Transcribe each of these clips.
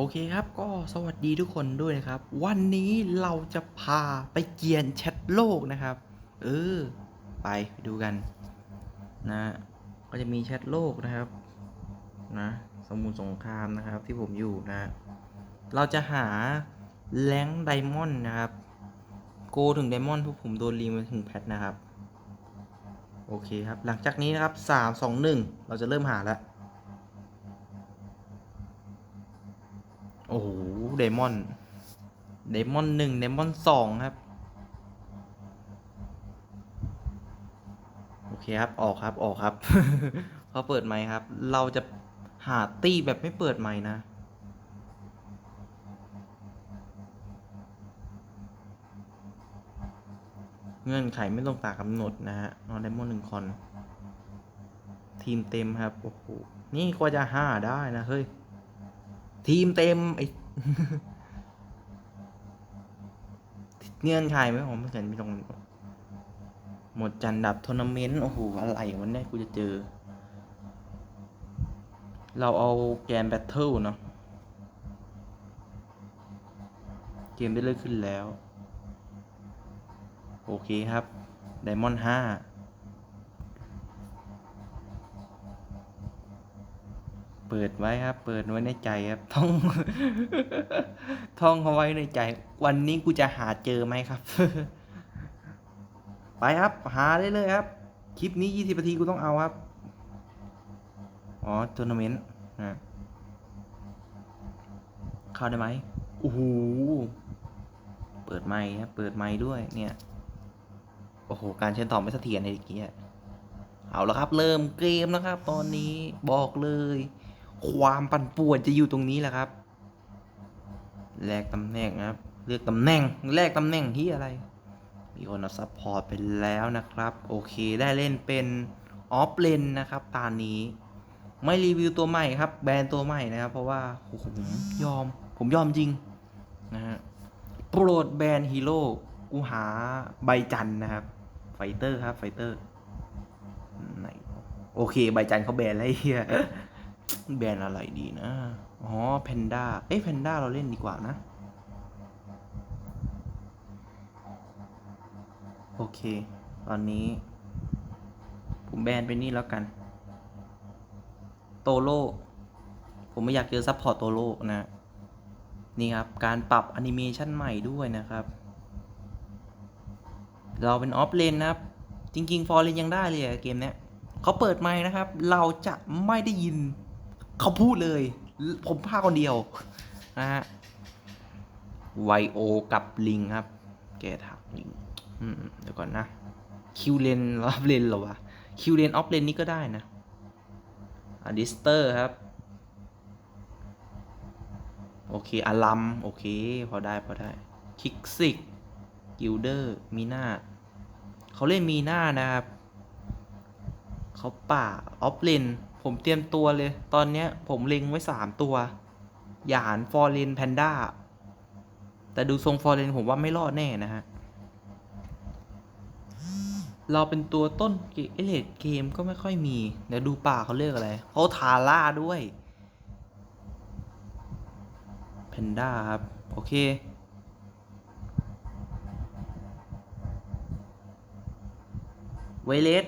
โอเคครับก็สวัสดีทุกคนด้วยนะครับ วันนี้เราจะพาไปเกียนแชทโลกนะครับ เออ ไปดูกัน นะ ก็จะมีแชทโลกนะครับ นะ สมุนสงครามนะครับที่ผมอยู่นะ เราจะหาแรงไดมอนด์นะครับ โกถึงไดมอนด์พวกผมโดนรีมาถึงแพทนะครับ โอเคครับ หลังจากนี้นะครับสามสองหนึ่งเราจะเริ่มหาแล้ว โอ้โหเดมอนเดมอนหนึ่งเดมอนสองครับ โอเคครับ ออกครับ ออกครับ เขาเปิดไมค์ครับ เราจะหาตี้แบบไม่เปิดไมค์นะ เงื่อนไขไม่ต้องตามกำหนดนะฮะนอนไดมอนหนึ่งคอน ทีมเต็มครับ โอ้โห นี่กว่าจะห้าได้นะ เฮ้ย ทีมเต็มไอเงื่อนไขไหมผมไม่เห็นมีตรงหมดจันดับทัวร์นาเมนต์โอ้โหอะไรวันนี้กูจะเจอ เราเอาแกนแบทเทิลเนาะเกมได้เลื่อนขึ้นแล้ว โอเคครับไดมอนด์ห้า เปิดไว้ครับ เปิดไว้ในใจครับท่อง ท่องเอาไว้ในใจ วันนี้กูจะหาเจอไหมครับ ไปครับ หาได้เลยครับ คลิปนี้ยี่สิบนาทีกูต้องเอาครับ อ๋อทัวร์นาเมนต์นะเข้าได้ไหมโอ้โหเปิดไมค์ครับ เปิดไมค์ด้วยเนี่ย โอ้โห การเชื่อมต่อไม่เสถียรในเมื่อกี้อะเอาละครับ เริ่มเกมแล้วครับ ตอนนี้บอกเลย ความปั่นป่วนจะอยู่ตรงนี้แหละครับ แลกตำแหน่งนะครับ เลือกตำแหน่ง แลกตำแหน่งที่อะไร มีคนเอาซัพพอร์ตไปแล้วนะครับ โอเค ได้เล่นเป็นออฟเลนนะครับตอนนี้ ไม่รีวิวตัวใหม่ครับ แบรนด์ตัวใหม่นะครับ เพราะว่าผมยอม ผมยอมจริงนะฮะ โปรดแบรนด์ฮีโร่กูหาใบจันนะครับ ไฟเตอร์ครับ ไฟเตอร์ไหนโอเค ใบจันเขาแบนอะไรเฮีย แบนอะไรดีนะ อ๋อแพนด้า เอ้ยแพนด้าเราเล่นดีกว่านะ โอเค ตอนนี้ ผมแบนไปนี่แล้วกัน โตโร่ผมไม่อยากเจอซัพพอร์ตโตโร่นะ นี่ครับ การปรับแอนิเมชันใหม่ด้วยนะครับ เราเป็นออฟเลนนะครับ จริงๆ ฟอร์เลนยังได้เลยเกมเนี้ยเขาเปิดไมค์นะครับ เราจะไม่ได้ยิน เขาพูดเลย ผมพาคนเดียวนะฮะไวโอกับลิงครับ แกถักลิงอืมเดี๋ยวก่อนนะคิวเลนออฟเลนหรอวะคิวเลนออฟเลนนี่ก็ได้นะอดิสเตอร์ครับ โอเคอารัมโอเค พอได้ พอได้ คิกซิก กิลเดอร์ มีหน้า เขาเล่นมีหน้านะครับ เขาป่า ออฟเลน ผมเตรียมตัวเลย ตอนเนี้ยผมเล็งไว้สามตัว หยานฟอร์เรนแพนด้า แต่ดูทรงฟอร์เรนผมว่าไม่รอดแน่นะฮะ เราเป็นตัวต้นเอเลดเกมก็ไม่ค่อยมี เดี๋ยวดูป่าเขาเลือกอะไรเขาทาร่าด้วยแพนด้าครับ โอเคเวเลส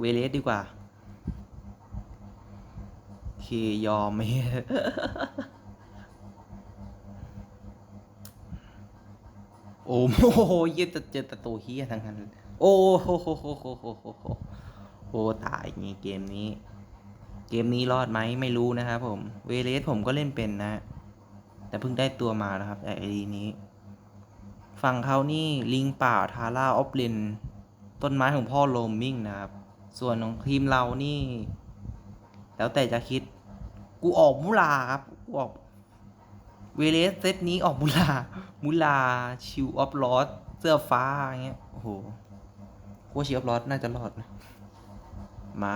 เวเลสดีกว่า เคยอมไหมโอ้โหเยี่ยจะเจอแต่ตัวเฮียทั้งนั้น โอ้โหโหโหโหโหโหโหโอ้ตายอย่างงี้เกมนี้ เกมนี้รอดไหมไม่รู้นะครับผม เวเลสผมก็เล่นเป็นนะ แต่เพิ่งได้ตัวมานะครับไอดีนี้ ฝั่งเขานี่ลิงป่าทาร่าออฟเลนต้นไม้ของพ่อโรมมิ่งนะครับ ส่วนของทีมเรานี่ แล้วแต่จะคิด กูออกมุลาครับ กูออก เวเลสเซตนี้ออกมุลามุลาชิวออฟลอสเสื้อฟ้าอย่างเงี้ย โอ้โหกูชิวออฟลอสน่าจะรอดนะ มา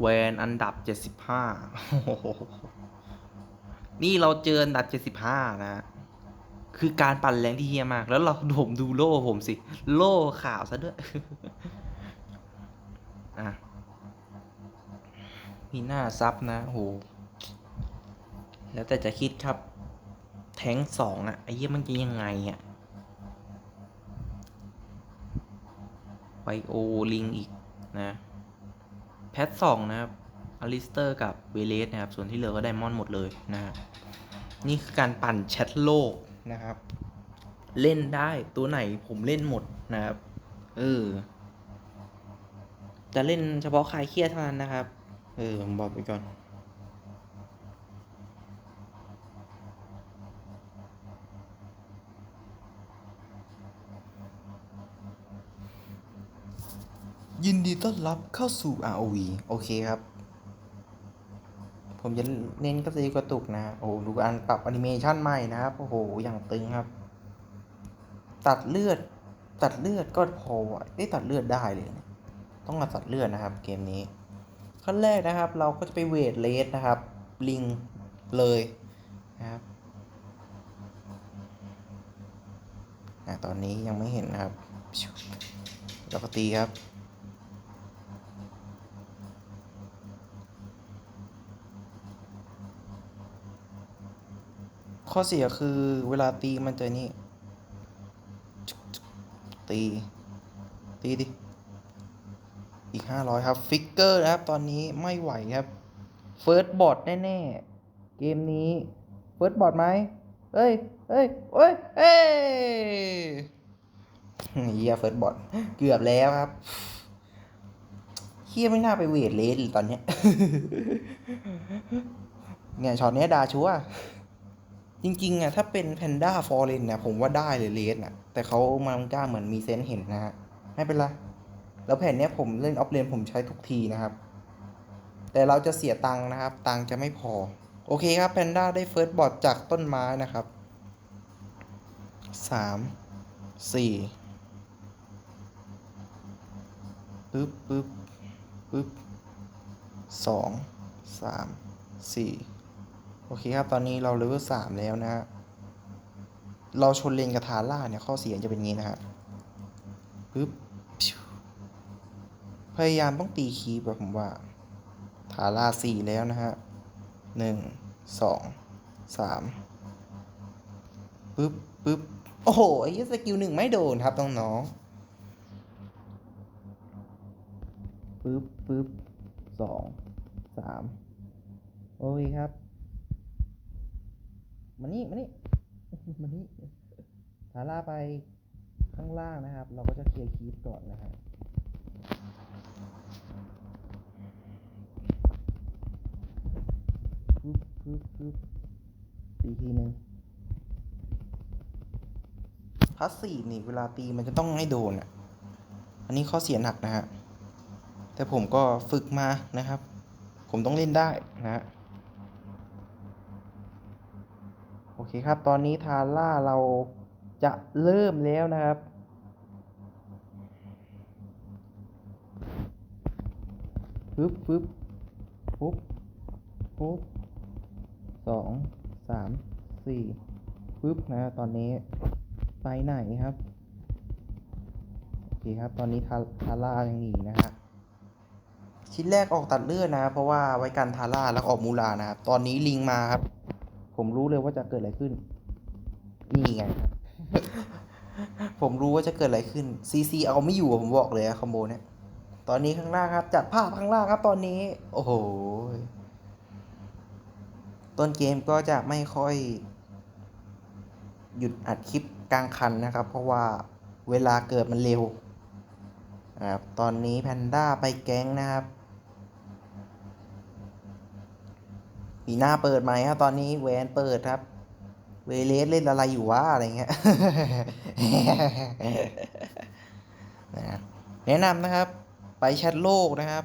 แวนอันดับ75นี่เราเจออันดับ75นะ คือการปั่นแรงที่เฮียมาก แล้วเราผมดูโล่ผมสิ โล่ข่าวซะด้วย อะมีหน้าซับนะโหแล้วแต่จะคิดครับ แทงสองอะไอ้เหี้ยมันจะยังไงอะไบโอลิงอีกนะ แพทสองนะครับอลิสเตอร์กับเวเลสนะครับ ส่วนที่เหลือก็ไดมอนด์หมดเลยนะฮะนี่คือการปั่นแชทโลกนะครับ เล่นได้ตัวไหนผมเล่นหมดนะครับ เออ จะเล่นเฉพาะคลายเครียดเท่านั้นนะครับ เออผมบอกไปก่อน ยินดีต้อนรับเข้าสู่ ROV โอเคครับ ผมจะเน้นกระตือกระตุกนะ โอ้โหดูการปรับแอนิเมชันใหม่นะครับ โอ้โห อย่างตึงครับ ตัดเลือด ตัดเลือดก็พออะได้ยตัดเลือดได้เลยนี่ย ต้องมาตัดเลือดนะครับเกมนี้ ขั้นแรกนะครับ เราก็จะไปเวทเลสนะครับ ลิงเลยนะครับตอนนี้ยังไม่เห็นนะครับเราก็ตีครับข้อเสียคือเวลาตีมันจะนี่ ตี ตีดิ อีกห้าร้อยครับ ฟิกเกอร์นะครับ ตอนนี้ไม่ไหวครับ เฟิร์สบอทแน่ๆ เกมนี้ เฟิร์สบอทไหมเอ้ยเอ้ยเอ้ยเอ้ยเฮียเฟิร์สบอทเกือบแล้วครับเฮียไม่น่าไปเวทเลสตอนเนี้ยเนี่ยช็อตเนี้ยดาชัวจริงๆอะถ้าเป็นแพนด้าฟอร์เรนเนี่ยผมว่าได้เลยเลสน่ะ แต่เขามังก้าเหมือนมีเซนส์เห็นนะฮะ ไม่เป็นไร แล้วแผ่นนี้ผมเล่นออฟเลนผมใช้ทุกทีนะครับ แต่เราจะเสียตังค์นะครับ ตังค์จะไม่พอ โอเคครับแพนด้าได้เฟิร์สบอทจากต้นไม้นะครับสามสี่ปึ๊บปึ๊บปึ๊บสองสามสี่โอเคครับ ตอนนี้เราเลเวลสามแล้วนะฮะ เราชนเลนกับทาร่าเนี่ย ข้อเสียจะเป็นงี้นะฮะปึ๊บ พยายามต้องตีคีบแบบผมว่าทาราสี่แล้วนะฮะหนึ่งสองสามปึ๊บปึ๊บโอ้โห ไอ้เฮียสกิลหนึ่งไม่โดนครับน้องๆปึ๊บปึ๊บสองสามโอเคครับ มานี่ มานี่ มานี่ทาราไปข้างล่างนะครับ เราก็จะเคลียร์คีปก่อนนะฮะ ปึ๊บปึ๊บปึ๊บ ตีทีหนึ่งพาสซีฟนี่เวลาตีมันจะต้องให้โดนอะ อันนี้ข้อเสียหนักนะฮะ แต่ผมก็ฝึกมานะครับ ผมต้องเล่นได้นะฮะ โอเคครับ ตอนนี้ทาร่าเราจะเริ่มแล้วนะครับปึ๊บปึ๊บปุ๊บปุ๊บ สองสามสี่ปึ๊บนะตอนนี้ไปไหนครับโอเคครับ ตอนนี้ทาทาร่ายังหนีนะฮะชิ้นแรกออกตัดเลือดนะ เพราะว่าไว้กันทาร่าแล้วออกมูลานะครับ ตอนนี้ลิงมาครับ ผมรู้เลยว่าจะเกิดอะไรขึ้น นี่ไงครับผมรู้ว่าจะเกิดอะไรขึ้นซีซีเอาไม่อยู่ผมบอกเลยอะคอมโบเนี้ยตอนนี้ข้างล่างครับ จัดภาพข้างล่างครับ ตอนนี้ โอ้โห ต้นเกมก็จะไม่ค่อยหยุดอัดคลิปกลางคันนะครับ เพราะว่าเวลาเกิดมันเร็วนะครับตอนนี้แพนด้าไปแก๊งนะครับปีหน้าเปิดไหมครับตอนนี้แวนเปิดครับ เวเลสเล่นอะไรอยู่วะอะไรเงี้ยนะแนะนำนะครับ ไปแชทโลกนะครับ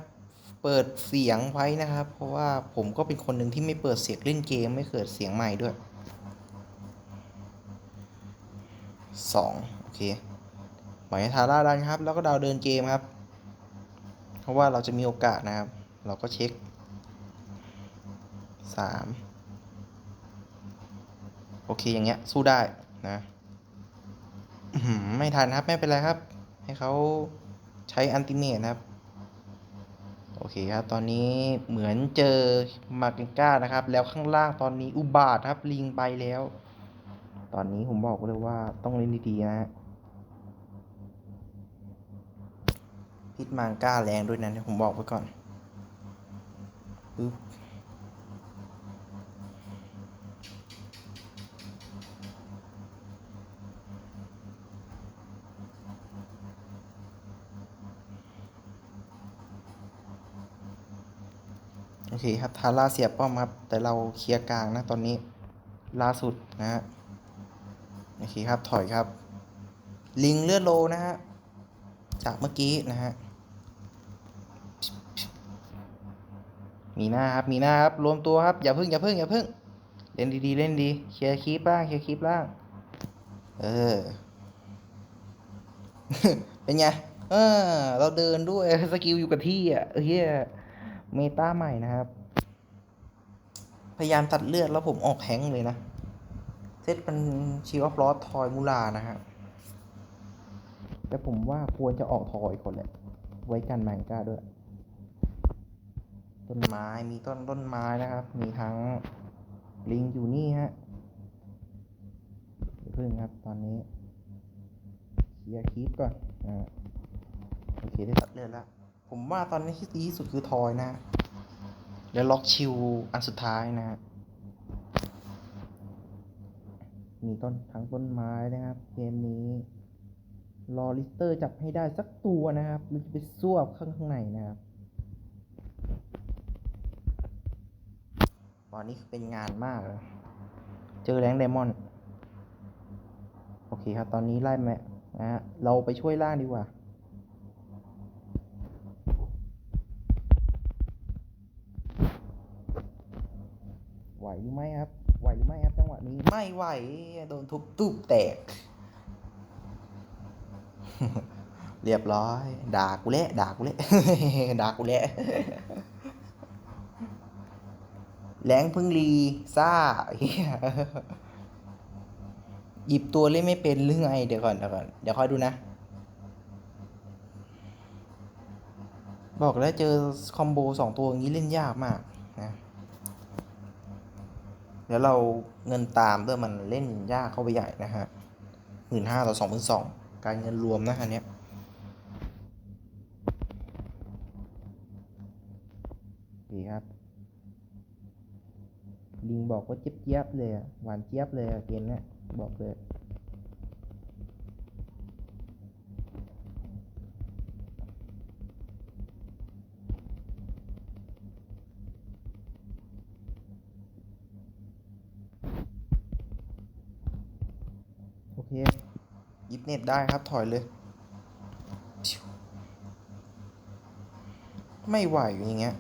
เปิดเสียงไว้นะครับ เพราะว่าผมก็เป็นคนหนึ่งที่ไม่เปิดเสียงเล่นเกมไม่เกิดเสียงใหม่ด้วยสองโอเคปล่อยให้ทาร่าดันครับ แล้วก็ดาวเดินเกมครับ เพราะว่าเราจะมีโอกาสนะครับ เราก็เช็คสามโอเคอย่างเงี้ยสู้ได้นะไม่ทันครับ ไม่เป็นไรครับ ให้เขาใช้อันติเมตนะครับ โอเคครับ ตอนนี้เหมือนเจอมาเกนก้านะครับ แล้วข้างล่างตอนนี้อุบาทครับ ลิงไปแล้ว ตอนนี้ผมบอกเลยว่าต้องเล่นดีๆนะฮะพิษมังก้าแรงด้วยนะผมบอกไว้ก่อนปึ๊บ คครับทาร่าเสียป้อมครับ แต่เราเคลียร์กลางนะตอนนี้ล่าสุดนะฮะโอเคครับถอยครับ ลิงเลือดโลนะฮะจากเมื่อกี้นะฮะมีหน้าครับมีหน้าครับรวมตัวครับอย่าพึ่งอย่าพึ่งอย่าพึ่งเล่นดีๆเล่นดีเคลียร์คลิปบ้างเคลียร์คลิปบ้างเออเป็นไงเออ เราเดินด้วยสกิลอยู่กับที่อะเออเฮียเมตาใหม่นะครับ พยายามตัดเลือดแล้วผมออกแฮงเลยนะ เซตเป็นชีวอฟลอสทอยมูลานะฮะแต่ผมว่าควรจะออกทอยคนแหละไว้กันแมงก้าด้วย ต้นไม้มีต้นต้นไม้นะครับ มีทั้งลิงอยู่นี่ฮะเดี๋ยวพึ่งครับตอนนี้เคลียร์คลิปก่อนอ่าโอเคได้ตัดเลือดแล้ว ผมว่าตอนนี้ที่ดีที่สุดคือทอยนะ แล้วล็อกชิวอันสุดท้ายนะฮะมีต้นทั้งต้นไม้นะครับเกมนี้ รอลิสเตอร์จับให้ได้สักตัวนะครับหรือจะไปซวบข้างข้างในนะครับตอนนี้เป็นงานมากเลยเจอแรงไดมอนด์โอเคครับ ตอนนี้ไล่แม่นะฮะเราไปช่วยล่างดีกว่า ไหวหรือไม่ครับ ไหวหรือไม่ครับจังหวะนี้ ไม่ไหวโดนทุบตุบแตก เรียบร้อย ด่ากูเละด่ากูเละด่ากูเละแรงพึ่งรีซ่าหยิบตัวเล่นไม่เป็นหรือไงเดี๋ยวก่อนเดี๋ยวก่อนเดี๋ยวคอยดูนะ บอกแล้วเจอคอมโบสองตัวอย่างนี้เล่นยากมากนะ แล้วเราเงินตามด้วยมันเล่นยากเข้าไปใหญ่นะฮะหมื่นห้าต่อสองหมื่นสองการเงินรวมนะอันเนี้ยดีครับ ลิงบอกว่าเจี๊ยบเจี๊ยบเลยหวานเจี๊ยบเลยเกมเนี้ยบอกเลย เน็ตได้ครับถอยเลย ไม่ไหวอย่างเงี้ย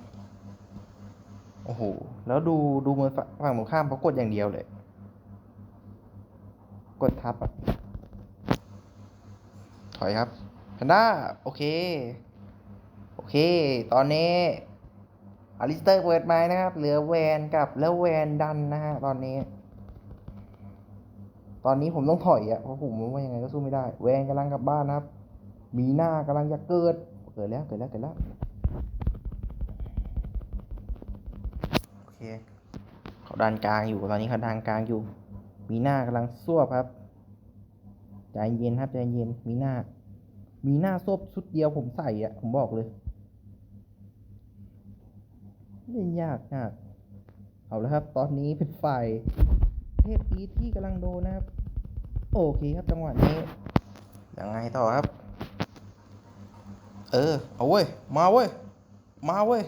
โอ้โห แล้วดูดูมือฝั่งฝั่งตรงข้ามเขากดอย่างเดียวเลย กดทับอะถอยครับแพนด้าโอเค โอเค ตอนนี้อลิสเตอร์เปิดไม้นะครับ เหลือแวนกับแล้วแวนดันนะฮะตอนนี้ ตอนนี้ผมต้องถอยอะเพราะผมว่ายังไงก็สู้ไม่ได้ แวนกำลังกลับบ้านนะครับ มีหน้ากำลังจะเกิด เกิดแล้วเกิดแล้วเกิดแล้วโอเคเขาดันกลางอยู่ตอนนี้เขาดันกลางอยู่ มีหน้ากำลังซวบครับใจเย็นครับใจเย็นมีหน้า มีหน้าซวบชุดเดียวผมใส่อะ ผมบอกเลยเล่นยากยากเอาแล้วครับ ตอนนี้เป็นฝ่ายเทพอีที่กำลังโดนนะครับ เคครับจังหวะนี้ยังไงต่อครับ เออ เอาเว้ย มาเว้ย มาเว้ย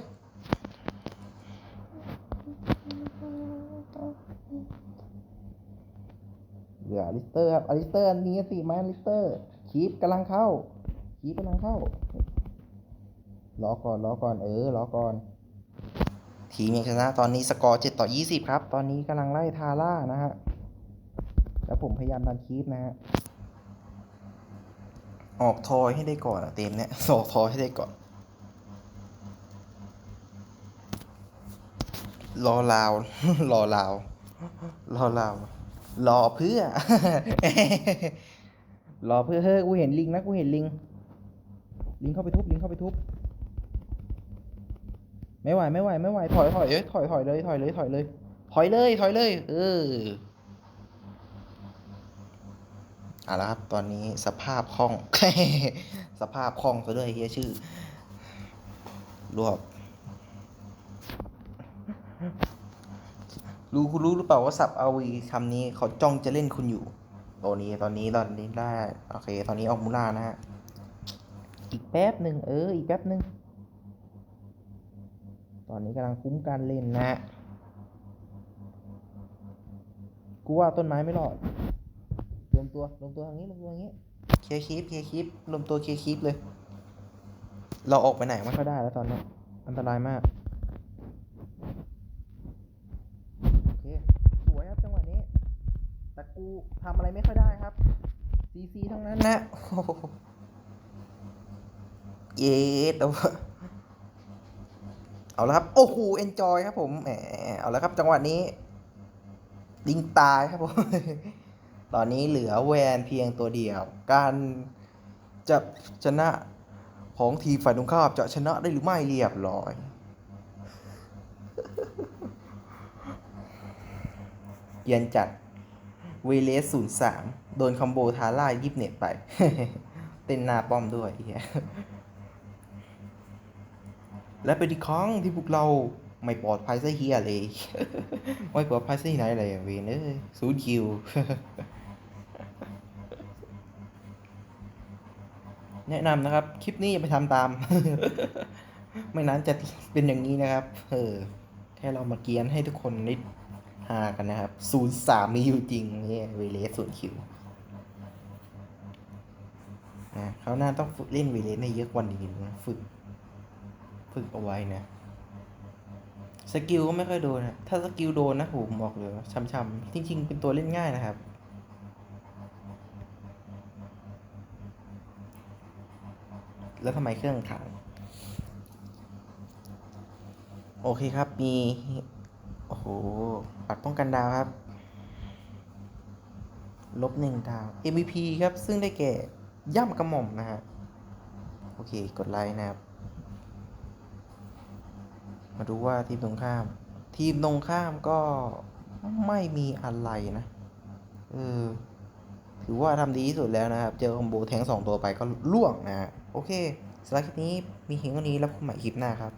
เหลืออลิสเตอร์ครับอลิสเตอร์อันนี้สิไหมอลิสเตอร์ คีปกำลังเข้า คีปกำลังเข้า รอก่อน รอก่อน เออ รอก่อน ทีมยังชนะ ตอนนี้สกอร์ 7 ต่อ 20 ครับ ตอนนี้กำลังไล่ทาร่านะฮะ แล้วผมพยายามดันคีปนะฮะออกทอยให้ได้ก่อนอะเต็มเนี้ยออกทอยให้ได้ก่อน รอลาว รอลาว รอลาว รอเพื่อ รอเพื่อเฮ้ยกูเห็นลิงนะกูเห็นลิง ลิงเข้าไปทุบลิงเข้าไปทุบ ไม่ไหวไม่ไหวไม่ไหวถอยถอยเอ้ยถอยถอยเลยถอยเลยถอยเลย ถอยเลยถอยเลย เออ เอาละครับตอนนี้สภาพคล่อง สภาพคล่องซะด้วยเฮียชื่อ รวบรู้คุณรู้หรือเปล่าว่าสับอาวีคำนี้เขาจ้องจะเล่นคุณอยู่ตอนนี้ตอนนี้ตอนนี้ได้โอเค ตอนนี้ออกมูลานะฮะอีกแป๊บหนึ่งเอออีกแป๊บหนึ่งตอนนี้กำลังคุ้มการเล่นนะฮะกูว่าต้นไม้ไม่รอด ตัวรวมตัวอย่างนี้รวมตัวอย่างนี้เคลียร์คลิปเคลียร์คลิปรวมตัวเคลียร์คลิปเลย เราออกไปไหนไม่ค่อยได้แล้วตอนนี้อันตรายมากโอเคสวยครับจังหวะนี้ แต่กูทำอะไรไม่ค่อยได้ครับซีซีทั้งนั้นนะโอ้โหเย็ดเอาเอาละครับ โอ้โหเอนจอยครับผมแหมเอาละครับ จังหวะนี้ดิงตายครับผม ตอนนี้เหลือแวนเพียงตัวเดียว การจะชนะของทีมฝ่ายตรงข้ามจะชนะได้หรือไม่เรียบร้อย เยียนจัดเวเลสศูนย์สามโดนคอมโบทาร่ายิบเน็ตไป เต้นหน้าป้อมด้วยเฮียและเป็นอีกครั้งที่พวกเราไม่ปลอดภัยซะเฮียเลย ไม่ปลอดภัยซะไหนเลยเวนเอ้ยศูนย์คิว แนะนำนะครับ คลิปนี้อย่าไปทำตาม ไม่นั้นจะเป็นอย่างนี้นะครับ เออ แค่เรามาเกียนให้ทุกคนได้หากันนะครับศูนย์สามมีอยู่จริงเนี่ยเวเลสศูนย์คิวนะเขาวหน้าต้องฝึกเล่นเวเลสในเยอะกว่านี้นะฝึก ฝึกเอาไว้นะ สกิลก็ไม่ค่อยโดนนะถ้าสกิลโดนนะผมบอกเลยช้ำๆจริง ๆ เป็นตัวเล่นง่ายนะครับ แล้วทำไมเครื่องขังโอเคครับ มี โอ้โห ปัดป้องกันดาวครับ ลบหนึ่งดาว MVP ครับ ซึ่งได้แก่ ย่ำกระหม่อมนะฮะ โอเค กดไลค์นะครับ มาดูว่าทีมตรงข้าม ทีมตรงข้ามก็ไม่มีอะไรนะ เออ ถือว่าทำดีที่สุดแล้วนะครับ เจอคอมโบแทงสองตัวไปก็ล่วงนะฮะ โอเคสำหรับคลิปนี้มีเพียงเท่านี้แล้วพบใหม่คลิปหน้าครับ